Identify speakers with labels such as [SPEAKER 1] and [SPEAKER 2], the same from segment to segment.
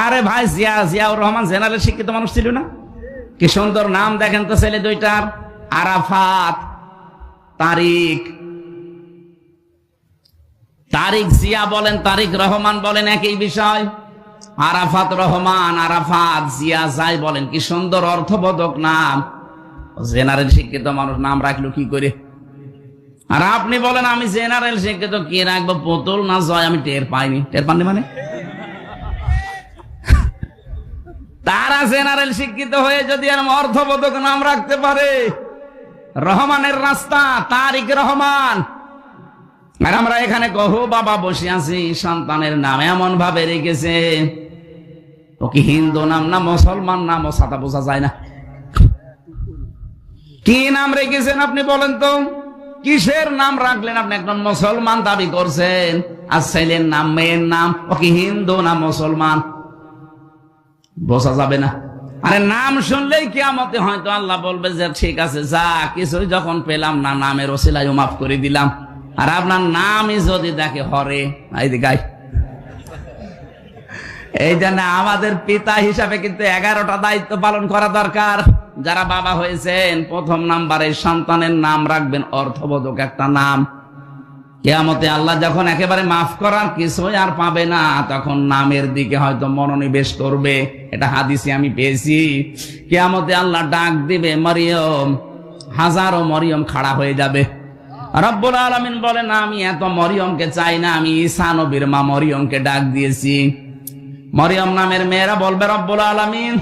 [SPEAKER 1] আরে ভাই, জিয়া জিয়াউর রহমান জেনারেল শিক্ষিত মানুষ ছিল না? কি সুন্দর নাম দেখেন তো ছেলে দুইটার। আরাফাত। তারিক। তারিক জিয়া বলেন, তারিক রহমান বলেন একই বিষয়। আরাফাত রহমান, আরাফাত জিয়া যাই বলেন, কি সুন্দর অর্থবোধক নাম। জেনারেল শিক্ষিত মানুষ নাম রাখল কি করে? আর আপনি বলেন, আমি জেনারেল শিক্ষিত, কি রাখব? পুতুল না জয়? আমি টের পাইনি। টের পাননি মানে? তারা জেনারেল শিক্ষিত হয়ে যদি আর অর্থবোধক নাম রাখতে পারে, রহমানের রাস্তা, তারিক রহমান। আর আমরা এখানে কহু, বাবা বসে আছি, সন্তানের নাম এমন ভাবে রেখেছে। ও কি হিন্দু নাম না মুসলমান নাম, ও সাদা বোঝা যায় না। কি নাম রেখেছেন আপনি বলেন তো? কিসের নাম রাখলেন আপনি? একজন মুসলমান দাবি করছেন। আর ছেলের নাম, মেয়ের নাম, ও কি হিন্দু না মুসলমান? বোঝা যাবে না। আরে নাম শুনলেই কিয়ামতে হয়তো আল্লাহ বলবে যে, ঠিক আছে, যা, কিছুই যখন পেলাম না, নামের ওসিলাই মাফ করে দিলাম। আর আপনার নামই যদি দেখে হরে গাই। এই জন্য আমাদের পিতা হিসাবে কিন্তু এগারোটা দায়িত্ব পালন করা দরকার। যারা বাবা হয়েছেন, প্রথম নাম্বারে সন্তানের নাম রাখবেন, অর্থবোধক একটা নাম। কেয়ামতে আল্লাহ যখন একেবারে মাফ করার কিছুই আর পাবে না, তখন নামের দিকে হয়তো মনোনিবেশ করবে। এটা হাদিসে আমি পেয়েছি। কেয়ামতে আল্লাহ ডাক দিবে, মরিয়ম, হাজারো মরিয়ম খাড়া হয়ে যাবে। রব্বুল আলমিন বলে না আমি এত মরিয়মকে চাই না, আমি ঈসা নবীর মা মরিয়মকে ডাক দিয়েছি। মরিয়ম নামের মেয়েরা বলবে, রব্বুল আলমিন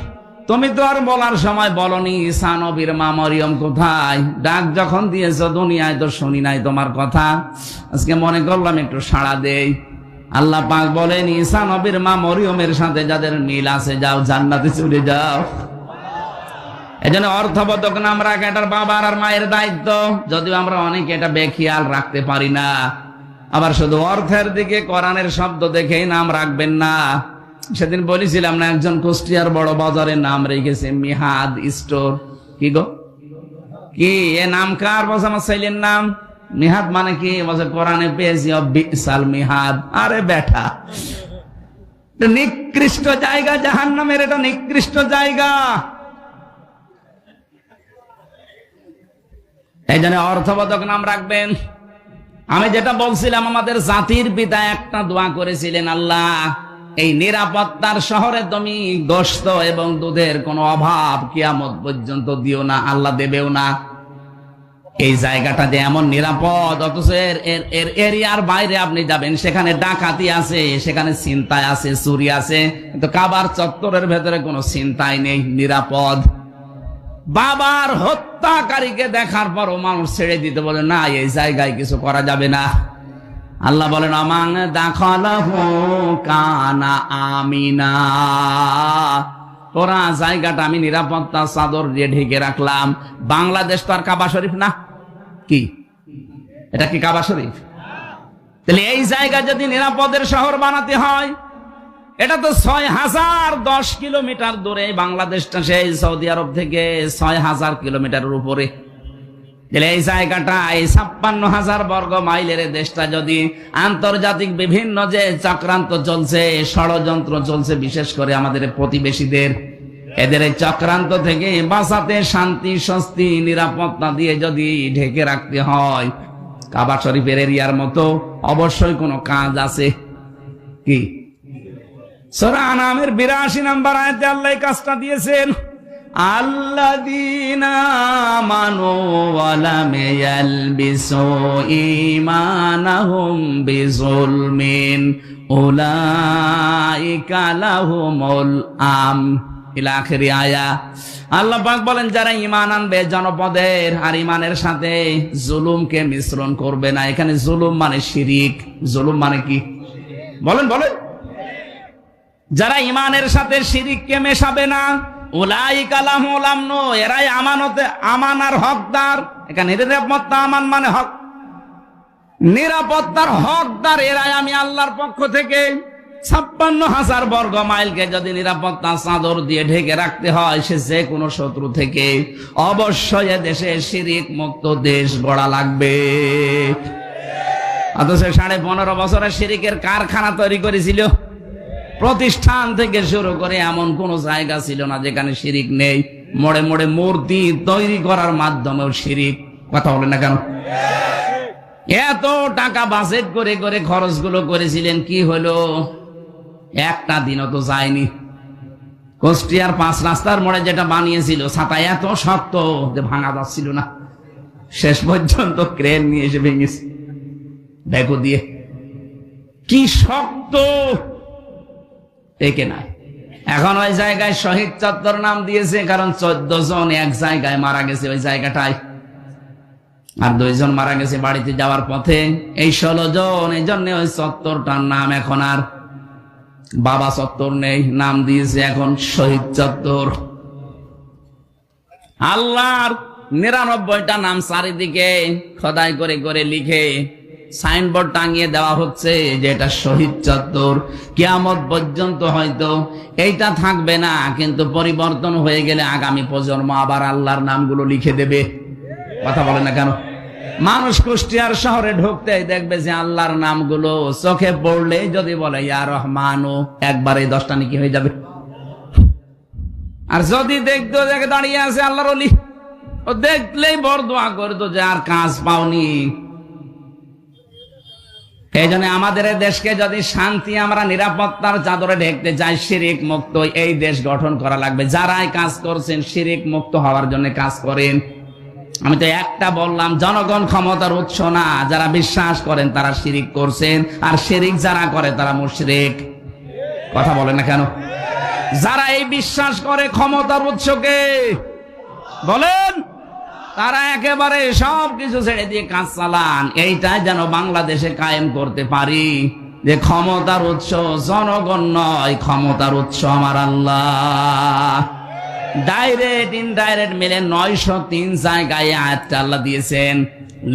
[SPEAKER 1] তুমি তো আর বলার সময় বলনি, ঈসা নবীর মা মরিয়ম কোথায়? ডাক যখন দিয়েছ, দুনিয়ায় তো শুনি নাই তোমার কথা। আজকে মনে করলাম একটু সাড়া দেই। আল্লাহ পাক বলেন, ঈসা নবীর মা মরিয়মের সাথে যাদের মিল আছে, যাও জান্নাতে চলে যাও। এই জন্য অর্থবোধক নাম রাখা, এটার বাবার আর মায়ের দায়িত্ব। যদিও আমরা অনেকে এটা বেখিয়াল রাখতে পারি না। আবার শুধু অর্থের দিকে, কোরআনের শব্দ দেখেই নাম রাখবেন না। সেদিন বলেছিলাম না, একজন কুষ্টিয়ার বড় বাজারে নাম রেখেছে মিহাদ স্টোর। কি গো? কি? এ নাম কার বসে আমার ছেলের নাম? মিহাদ মানে কি? বসে কোরআনে পেয়েছি বিশাল মিহাদ। আরে বেটা এটা নিকৃষ্ট জায়গা জাহান নামের এটা নিকৃষ্ট জায়গা। এই জন্য অর্থবোধক নাম রাখবেন। আমি যেটা বলছিলাম, আমাদের জাতির পিতা একটা দোয়া করেছিলেন, আল্লাহ এই নিরাপত্তার শহরে তুমি গোস্ত এবং দুধের কোনো অভাব কিয়ামত পর্যন্ত দিও না, আল্লাহ দেবেও না। এই জায়গাটা যে এমন নিরাপদ, অথচ এর এর এর এরিয়ার বাইরে আপনি যাবেন, সেখানে ডাকাতি আছে, সেখানে চিন্তায় আছে, চুরি আছে, কিন্তু কাবার চত্বরের ভেতরে কোনো চিন্তাই নেই, নিরাপদ। বাবার হত্যাকারীকে দেখার পরও মানুষ ছেড়ে দিতে বলে, না, এই জায়গায় কিছু করা যাবে না। আল্লাহ বলেন আমাং দাখলাহু কানা আমিনা। তোরা জায়গাটা আমি নিরাপত্তা চাদর দিয়ে ঢেকে রাখলাম। বাংলাদেশ তো আর কাবা শরীফ না। কি? এটা কি কাবা শরীফ? তাহলে এই জায়গা যদি নিরাপদের শহর বানাতে হয়, এটা তো ছয় হাজার দশ কিলোমিটার দূরে বাংলাদেশটা, সেই সৌদি আরব থেকে ছয় হাজার কিলোমিটারের উপরে। এই জায়গাটা, এই ছাপ্পান্ন হাজার বর্গ মাইলের দেশটা যদি আন্তর্জাতিক বিভিন্ন যে চক্রান্ত চলছে, ষড়যন্ত্র চলছে, বিশেষ করে আমাদের প্রতিবেশীদের, এদের এই চক্রান্ত থেকে বাঁচাতে শান্তি, স্বস্তি, নিরাপত্তা দিয়ে যদি ঢেকে রাখতে হয়, কাবা শরীফের এরিয়ার মতো অবশ্যই কোনো কাজ আছে কি? সরা নামের বিরাশি নাম্বার আয়তে আল্লাহ কাজটা দিয়েছেন। পাক বলেন, যারা ইমান আনবে জনপদের আর ইমানের সাথে জুলুমকে মিশ্রণ করবে না। এখানে জুলুম মানে শিরিক। জুলুম মানে কি? বলেন বলেন। যারা ইমানের সাথে শিরিককে মেশাবে না এরাই আমানতে, আমানার হকদার। এখানে নিরাপত্তা আমান মানে হক। নিরাপত্তার হকদার এরাই আমি আল্লাহর পক্ষ থেকে। ছাপ্পান্ন হাজার বর্গ মাইলকে যদি নিরাপত্তা চাদর দিয়ে ঢেকে রাখতে হয়, সে যে কোনো শত্রু থেকে অবশ্যই দেশে শিরিক মুক্ত দেশ গড়া লাগবে। অথচ সাড়ে পনেরো বছরের শিরিকের কারখানা তৈরি করেছিল। প্রতিষ্ঠান থেকে শুরু করে এমন কোন জায়গা ছিল না যেখানে শিরিক নেই। মোড়ে মোড়ে মূর্তি তৈরি করার মাধ্যমেও শিরিক। কথা বলে না কেন? এত টাকা বাজেট করে করে খরচগুলো করেছিলেন, কি হলো? একটা দিনও তো যায়নি। কোষ্টিয়ার পাঁচ রাস্তার মোড়ে যেটা বানিয়েছিল, ছাতা এত শক্ত যে ভাঙা যাচ্ছিল না। শেষ পর্যন্ত ক্রেন নিয়ে এসে ভেঙেছে। ব্যাগো দিয়ে। কি শক্ত! একে নাই এখন ওই জায়গায় শহীদ চত্বর নাম দিয়েছে, কারণ চোদ্দ জন এক জায়গায় মারা গেছে ওই জায়গাটায়। আর দুইজন মারা গেছে বাড়িতে যাওয়ার পথে। এই ষোলো জন, এই জন্য ওই চত্বরটার নাম এখন আর বাবা চত্বর নেই, নাম দিয়েছে এখন শহীদ চত্বর। আল্লাহর নিরানব্বইটা নাম চারিদিকে খোদাই করে করে লিখে সাইনবোর্ড টাঙিয়ে দেওয়া হচ্ছে যে এটা শহীদ চত্বর। কেয়ামত পর্যন্ত হয়তো এইটা থাকবে না, কিন্তু পরিবর্তন হয়ে গেলে আগামী প্রজন্ম আবার আল্লাহর নামগুলো লিখে দেবে। কথা বলে না কেন? মানুষ কুষ্টিয়ার শহরে ঢুকতে দেখবে যে আল্লাহর নামগুলো চোখে পড়লে যদি বলে, ইয়া রহমানও একবারে দশটা নাকি হয়ে যাবে। আর যদি দেখতো দেখে দাঁড়িয়ে আছে আল্লাহর ও দেখলেই বড় দোয়া করতো যে আর কাজ পাওনি। এই জন্য আমাদের দেশকে যদি শান্তি, আমরা নিরাপত্তার চাদরে ঢেকতে চাই, শিরিক মুক্ত এই দেশ গঠন করা লাগবে। যারাই কাজ করছেন, শিরিক মুক্ত হওয়ার জন্য কাজ করেন। আমি তো একটা বললাম, জনগণ ক্ষমতার উৎস না। যারা বিশ্বাস করেন, তারা শিরিক করছেন। আর শিরিক যারা করে, তারা মুশরিক। কথা বলে না কেন? যারা এই বিশ্বাস করে ক্ষমতার উৎসকে, বলেন! তারা একেবারে সব কিছু ছেড়ে দিয়ে কাজ চালান এইটাই যেন বাংলাদেশে কায়েম করতে পারি। যে ক্ষমতার উৎস জনগণ নয়, ক্ষমতার উৎস আমার আল্লাহ। ডাইরেক্ট ইনডাইরেক্ট মিলে নয়শো তিন জায়গায় আয়াতটা আল্লাহ দিয়েছেন।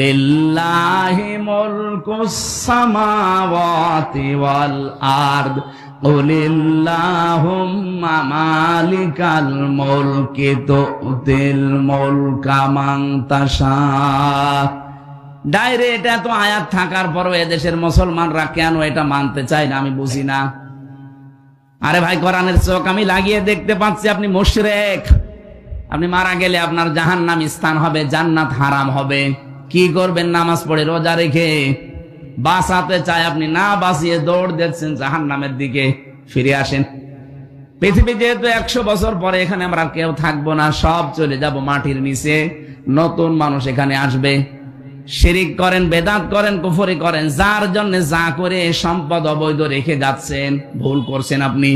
[SPEAKER 1] লিল্লাহি মুলকুস সামাওয়াতি ওয়াল আরদ। কুলিল্লাহুম্মা মালিকাল মুলকি তুতিল মুলকা মান তাশা। ডাইরেক্ট এত আয়াত থাকার পরও এদেশের মুসলমানরা কেন এটা মানতে চায় না আমি বুঝি না। আরে ভাই, কোরআনের চোখ আমি লাগিয়ে দেখতে পাচ্ছি, আপনি মুশরেক। আপনি মারা গেলে আপনার জাহান্নাম স্থান হবে, জান্নাত হারাম হবে। কি করবেন নামাজ পড়ে, রোজা রেখে? বাঁচাতে চায় আপনি না বাঁচিয়ে দৌড় দিচ্ছেন জাহান্নামের দিকে ফিরে আসেন। পৃথিবী যেহেতু একশো বছর পরে এখানে আমরা কেউ থাকব না, সব চলে যাব মাটির নিচে। নতুন মানুষ এখানে আসবে। শিরিক করেন, বেদাত করেন, কুফরি করেন, যার জন্য যা করে সম্পদ অবৈধ রেখে যাচ্ছেন, ভুল করছেন আপনি।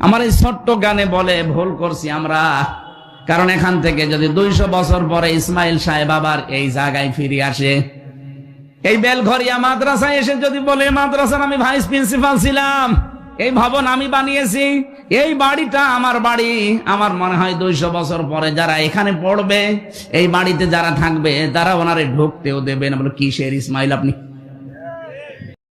[SPEAKER 1] আমার এই ছোট্ট গানে বলে, ভুল করছি আমরা। কারণ এখান থেকে যদি দুইশো বছর পরে ইসমাইল সাহেব আবার এই জায়গায় ফিরে আসে। এই বেলঘরিয়া মাদ্রাসায় এসে যদি বলে, মাদ্রাসার আমি ভাইস প্রিন্সিপাল ছিলাম, এই ভবন আমি বানিয়েছি, এই বাড়িটা আমার বাড়ি। আমার মনে হয় দুইশো বছর পরে যারা এখানে পড়বে, এই বাড়িতে যারা থাকবে, তারা ওনারে ঢুকতেও দেবেন বলে, কিসের ইসমাইল আপনি?